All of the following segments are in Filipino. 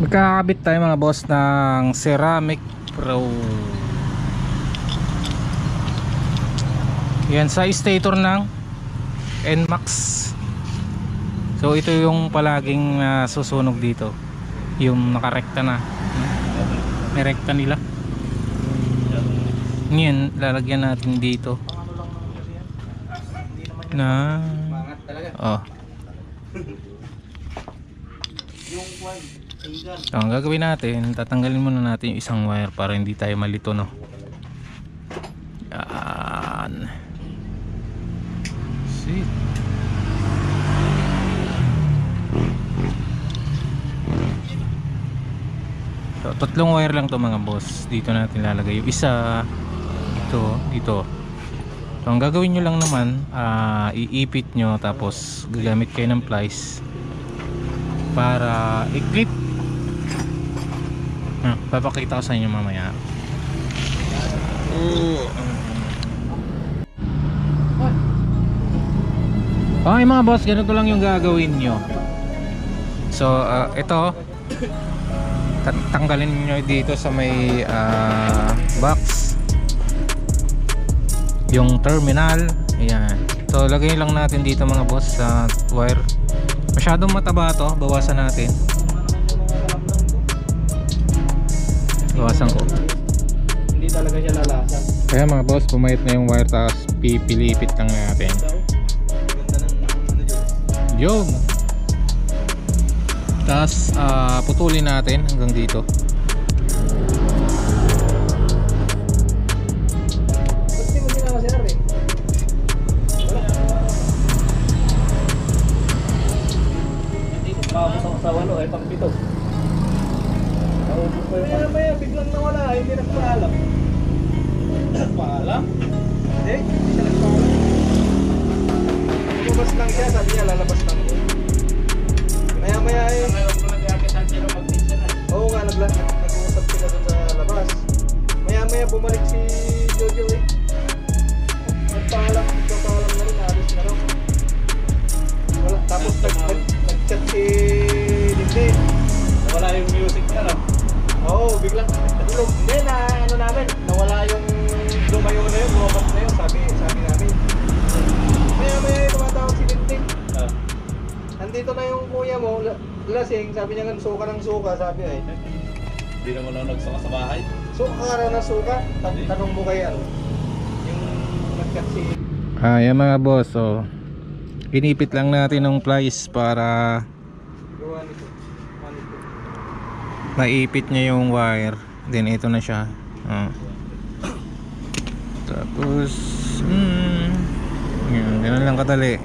Magkakabit tayo mga boss ng Ceramic Pro. Yan sa stator ng NMAX. So ito yung palaging ah, susunog dito. Yung nakarekta na. May rekta nila. Ngayon, lalagyan natin dito. Na Oh. So, ang gagawin natin, tatanggalin muna natin yung isang wire para hindi tayo malito, no? Yan. See? So, tatlong wire lang to mga boss. Dito natin lalagay. Yung isa, dito, dito. So, ang gagawin nyo lang naman, ah, iipit nyo tapos gagamit kayo ng plies para i-clip papakita ko sa inyo mamaya. Okay mga boss, ganito lang yung gagawin nyo. So, ah, ito. Ta- tanggalin nyo dito sa may ah, box. Yung terminal. Ayan. So lagay lang natin dito mga boss sa wire. Masyadong mataba to. Bawasan natin bawasan ko. Hindi talaga siya lalasa. kaya mga boss pumayat na yung wire tapos pipilipit lang natin. Ganda ng ano yun. Tapos ah, putulin natin hanggang dito. Ako sa walo, eh, pang pito. Paubos ko yung... Maya maya, biglang nawala, hindi nagpaalam. Nagpaalam? Hindi, hindi siya nagpaalam. Lumabas lang siya, sabi niya lalabas lang siya. Maya maya eh. Ko nag-aakisan sila mag-pizza na. Oo nga, nag-uusap sila sa labas. Maya maya bumalik si Oo, biglang natulog. Hindi na ano namin, nawala yung lumayo na yun, lumabas na yun, sabi, sabi namin. Maya maya tumatawag si Dinde. Ah. Nandito na yung kuya mo, la- lasing, sabi niya nga suka ng suka, sabi ay. Hindi naman ako nagsaka sa bahay. Suka ka ng suka, Tan- tanong mo kay ano. Yung nag-chat si... Ah, yan mga boss, so inipit lang natin ng plies para maipit niya yung wire. Then ito na siya. Ah. Tapos, hmm, yun, ganun lang kadali.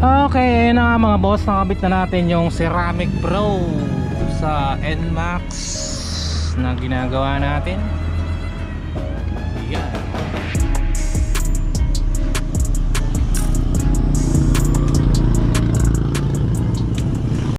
Okay, ayun na mga boss, nakabit na natin yung Ceramic Pro sa NMAX na ginagawa natin.